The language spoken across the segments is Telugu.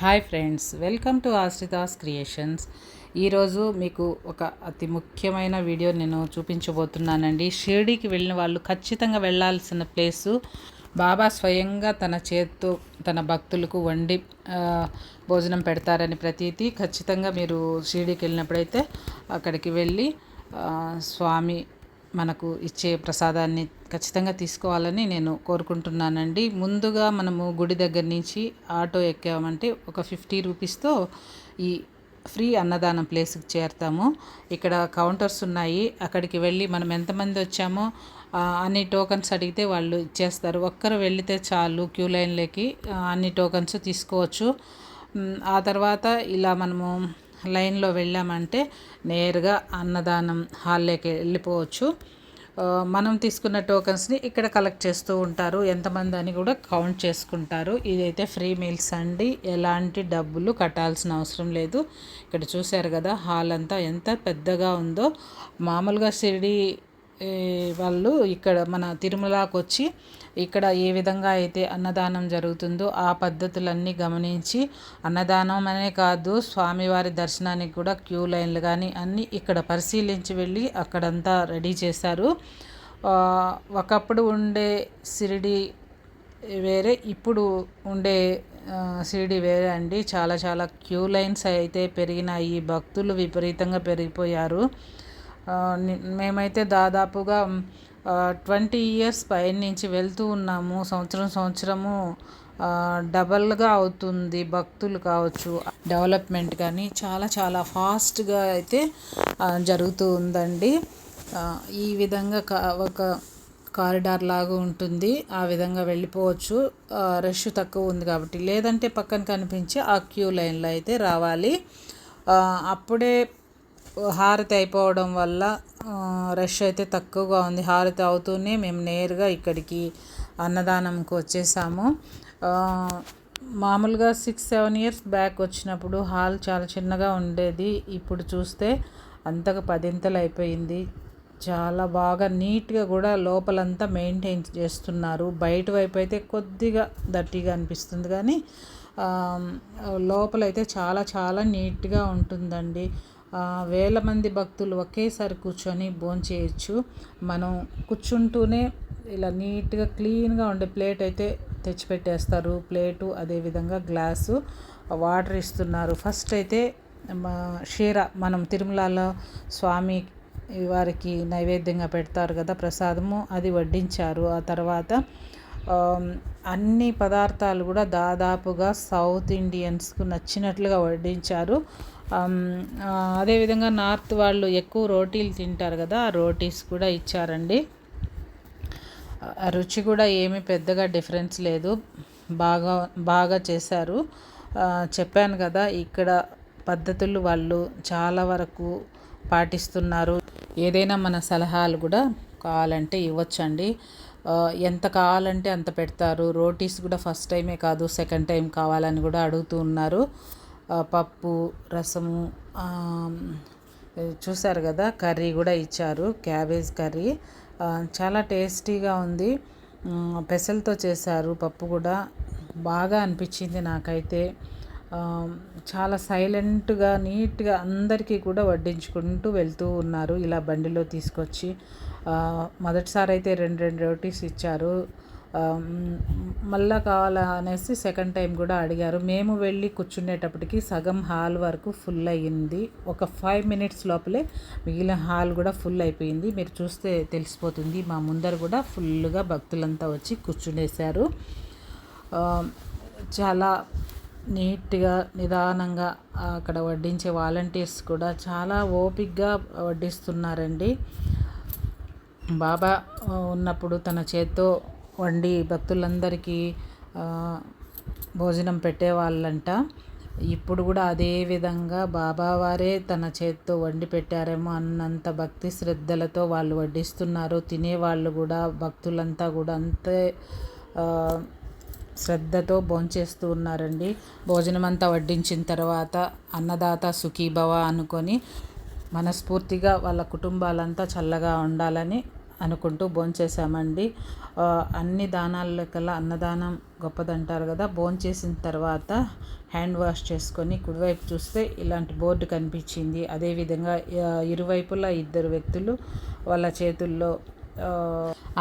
Hi friends welcome to Ashritha's creations. ఈరోజు మీకు ఒక అతి ముఖ్యమైన వీడియో నేను చూపించబోతున్నానండి. షిర్డీకి వెళ్ళిన వాళ్ళు ఖచ్చితంగా వెళ్ళాల్సిన ప్లేసు బాబా స్వయంగా తన చేత్తో తన భక్తులకు వండి భోజనం పెడతారని ప్రతీతి. ఖచ్చితంగా మీరు షిర్డీకి వెళ్ళినప్పుడైతే అక్కడికి వెళ్ళి స్వామి మనకు ఇచ్చే ప్రసాదాన్ని ఖచ్చితంగా తీసుకోవాలని నేను కోరుకుంటున్నానండి. ముందుగా మనము గుడి దగ్గర నుంచి ఆటో ఎక్కామంటే ఒక ఫిఫ్టీ రూపీస్తో ఈ ఫ్రీ అన్నదానం ప్లేస్కి చేరుతాము. ఇక్కడ కౌంటర్స్ ఉన్నాయి. అక్కడికి వెళ్ళి మనం ఎంతమంది వచ్చామో అన్ని టోకన్స్ అడిగితే వాళ్ళు ఇచ్చేస్తారు. ఒక్కరు వెళితే చాలు క్యూ లైన్లోకి అన్ని టోకన్స్ తీసుకోవచ్చు. ఆ తర్వాత ఇలా మనము లైన్లో వెళ్ళామంటే నేరుగా అన్నదానం హాల్లోకి వెళ్ళిపోవచ్చు. మనం తీసుకున్న టోకన్స్ని ఇక్కడ కలెక్ట్ చేస్తూ ఉంటారు. ఎంతమంది అని కూడా కౌంట్ చేసుకుంటారు. ఇదైతే ఫ్రీ మీల్స్ అండి. ఎలాంటి డబ్బులు కట్టాల్సిన అవసరం లేదు. ఇక్కడ చూశారు కదా హాల్ అంతా ఎంత పెద్దగా ఉందో. మామూలుగా షిరిడి వాళ్ళు ఇక్కడ మన తిరుమలకి వచ్చి ఇక్కడ ఏ విధంగా అయితే అన్నదానం జరుగుతుందో ఆ పద్ధతులన్నీ గమనించి అన్నదానం అనే కాదు స్వామివారి దర్శనానికి కూడా క్యూ లైన్లు కానీ అన్నీ ఇక్కడ పరిశీలించి వెళ్ళి అక్కడంతా రెడీ చేశారు. ఒకప్పుడు ఉండే షిరిడి వేరే ఇప్పుడు ఉండే సిరిడి షిరిడి వేరే అండి. చాలా చాలా క్యూ లైన్స్ అయితే పెరిగినాయి. భక్తులు విపరీతంగా పెరిగిపోయారు. మేమైతే దాదాపుగా ట్వంటీ ఇయర్స్ పైన నుంచి వెళ్తూ ఉన్నాము. సంవత్సరం సంవత్సరము డబల్గా అవుతుంది. భక్తులు కావచ్చు డెవలప్మెంట్ కానీ చాలా చాలా ఫాస్ట్గా అయితే జరుగుతూ ఉందండి. ఈ విధంగా ఒక కారిడార్ లాగా ఉంటుంది. ఆ విధంగా వెళ్ళిపోవచ్చు. రష్ తక్కువ ఉంది కాబట్టి. లేదంటే పక్కన కనిపించే ఆ క్యూ లైన్లో అయితే రావాలి. అప్పుడే హారతి అయిపోవడం వల్ల రష్ అయితే తక్కువగా ఉంది. హారతి అవుతూనే మేము నేరుగా ఇక్కడికి అన్నదానంకి వచ్చేసాము. మామూలుగా సిక్స్ సెవెన్ ఇయర్స్ బ్యాక్ వచ్చినప్పుడు హాల్ చాలా చిన్నగా ఉండేది. ఇప్పుడు చూస్తే అంతగా పదింతలు అయిపోయింది. చాలా బాగా నీట్గా కూడా లోపలంతా మెయింటైన్ చేస్తున్నారు. బయట వైపు అయితే కొద్దిగా దట్టిగా అనిపిస్తుంది. కానీ లోపలైతే చాలా చాలా నీట్గా ఉంటుందండి. వేల మంది భక్తులు ఒకేసారి కూర్చొని భోంచేయచ్చు మనం కూర్చుంటూనే ఇలా నీట్గా క్లీన్గా ఉండే ప్లేట్ అయితే తెచ్చిపెట్టేస్తారు. ప్లేటు అదేవిధంగా గ్లాసు వాటర్ ఇస్తున్నారు. ఫస్ట్ అయితే మా షీర మనం తిరుమలలో స్వామి వారికి నైవేద్యంగా పెడతారు కదా ప్రసాదము అది వడ్డించారు. ఆ తర్వాత అన్ని పదార్థాలు కూడా దాదాపుగా సౌత్ ఇండియన్స్కు నచ్చినట్లుగా వడ్డించారు. అదేవిధంగా నార్త్ వాళ్ళు ఎక్కువ రోటీలు తింటారు కదా ఆ రోటీస్ కూడా ఇచ్చారండి. రుచి కూడా ఏమీ పెద్దగా డిఫరెన్స్ లేదు. బాగా బాగా చేశారు. చెప్పాను కదా ఇక్కడ పద్ధతులు వాళ్ళు చాలా వరకు పాటిస్తున్నారు. ఏదైనా మన సలహాలు కూడా కావాలంటే ఇవ్వచ్చండి. ఎంత కావాలంటే అంత పెడతారు. రోటీస్ కూడా ఫస్ట్ టైమే కాదు సెకండ్ టైం కావాలని కూడా అడుగుతూ ఉన్నారు. పప్పు రసము చూసారు కదా కర్రీ కూడా ఇచ్చారు క్యాబేజ్ కర్రీ. చాలా టేస్టీగా ఉంది. పెసలతో చేశారు పప్పు కూడా బాగా అనిపించింది నాకైతే. చాలా సైలెంట్గా నీట్గా అందరికీ కూడా వడ్డించుకుంటూ వెళ్తూ ఉన్నారు ఇలా బండిలో తీసుకొచ్చి. మొదటిసారి అయితే రెండు రెండు రోటీస్ ఇచ్చారు. మళ్ళా కావాలా అనేసి సెకండ్ టైం కూడా అడిగారు. మేము వెళ్ళి కూర్చునేటప్పటికి సగం హాల్ వరకు ఫుల్ అయ్యింది. ఒక ఫైవ్ మినిట్స్ లోపలే మిగిలిన హాల్ కూడా ఫుల్ అయిపోయింది. మీరు చూస్తే తెలిసిపోతుంది మా ముందర కూడా ఫుల్గా భక్తులంతా వచ్చి కూర్చునేశారు. చాలా నీట్గా నిదానంగా అక్కడ వడ్డించే వాలంటీర్స్ కూడా చాలా ఓపిక్గా వడ్డిస్తున్నారండి. బాబా ఉన్నప్పుడు తన చేత్తో వండి భక్తులందరికీ భోజనం పెట్టేవాళ్ళంట. ఇప్పుడు కూడా అదే విధంగా బాబావారే తన చేత్తో వండి పెట్టారేమో అన్నంత భక్తి శ్రద్ధలతో వాళ్ళు వడ్డిస్తున్నారు. తినేవాళ్ళు కూడా భక్తులంతా కూడా అంతే శ్రద్ధతో భోంచేస్తూ ఉన్నారండి. భోజనం అంతా వడ్డించిన తర్వాత అన్నదాత సుఖీభవ అనుకొని మనస్ఫూర్తిగా వాళ్ళ కుటుంబాలంతా చల్లగా ఉండాలని అనుకుంటూ భోంచేసామండి అన్ని దానాల కల్లా అన్నదానం గొప్పదంటారు కదా. భోంచేసిన తర్వాత హ్యాండ్ వాష్ చేసుకొని కుడివైపు చూస్తే ఇలాంటి బోర్డు కనిపించింది. అదేవిధంగా ఇరువైపులా ఇద్దరు వ్యక్తులు వాళ్ళ చేతుల్లో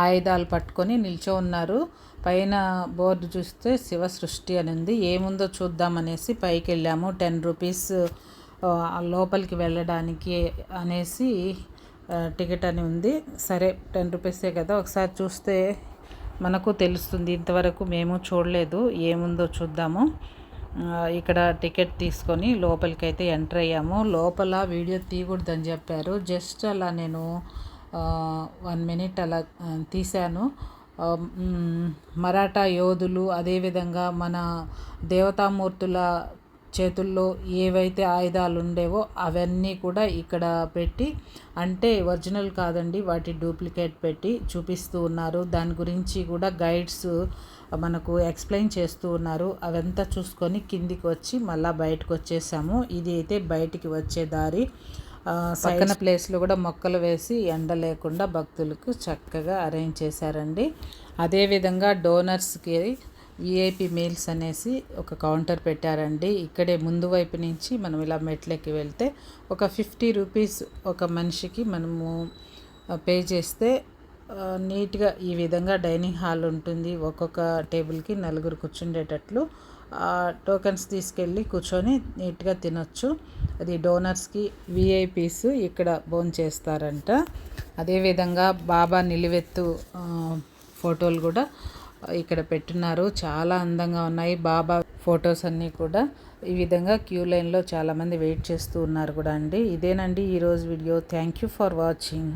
ఆయుధాలు పట్టుకొని నిల్చో ఉన్నారు. పైన బోర్డు చూస్తే శివ సృష్టి అని ఉంది. ఏముందో చూద్దామనేసి పైకి వెళ్ళాము టెన్ రూపీస్ లోపలికి వెళ్ళడానికి అనేసి టికెట్ అని ఉంది. సరే టెన్ రూపీసే కదా. ఒకసారి చూస్తే మనకు తెలుస్తుంది. ఇంతవరకు మేము చూడలేదు. ఏముందో చూద్దాము. ఇక్కడ టికెట్ తీసుకొని లోపలికి అయితే ఎంటర్ అయ్యాము. లోపల వీడియో తీయకూడదని చెప్పారు. జస్ట్ అలా నేను వన్ మినిట్ అలా తీశాను. మరాఠా యోధులు అదేవిధంగా మన దేవతామూర్తుల చేతుల్లో ఏవైతే ఆయుధాలు ఉండేవో అవన్నీ కూడా ఇక్కడ పెట్టి అంటే ఒరిజినల్ కాదండి వాటి డూప్లికేట్ పెట్టి చూపిస్తూ ఉన్నారు. దాని గురించి కూడా గైడ్స్ మనకు ఎక్స్ప్లెయిన్ చేస్తూ ఉన్నారు. అవంతా చూసుకొని కిందికి వచ్చి మళ్ళీ బయటకు వచ్చేసాము. ఇది అయితే బయటికి వచ్చే దారి. ఆ, పక్కన ప్లేస్లో కూడా మొక్కలు వేసి ఎండ లేకుండా భక్తులకు చక్కగా అరేంజ్ చేశారండి. అదేవిధంగా డోనర్స్కి విఐపి మీల్స్ అనేసి ఒక కౌంటర్ పెట్టారండి. ఇక్కడే ముందు వైపు నుంచి మనం ఇలా మెట్లెక్కి వెళ్తే ఒక ఫిఫ్టీ రూపీస్ ఒక మనిషికి మనము పే చేస్తే నీట్గా ఈ విధంగా డైనింగ్ హాల్ ఉంటుంది. ఒక్కొక్క టేబుల్కి నలుగురు కూర్చుండేటట్లు టోకెన్స్ తీసుకెళ్ళి కూర్చొని నీట్గా తినొచ్చు. అది డోనర్స్కి విఐపీస్ ఇక్కడ బోన్ చేస్తారంట. అదేవిధంగా బాబా నిలువెత్తు ఫోటోలు కూడా ఇక్కడ పెట్టున్నారు చాలా అందంగా ఉన్నాయి. బాబా ఫొటోస్ అన్నీ కూడా. ఈ విధంగా క్యూ లైన్లో చాలామంది వెయిట్ చేస్తూ ఉన్నారు కూడా అండి. ఇదేనండి ఈరోజు video. Thank you for watching.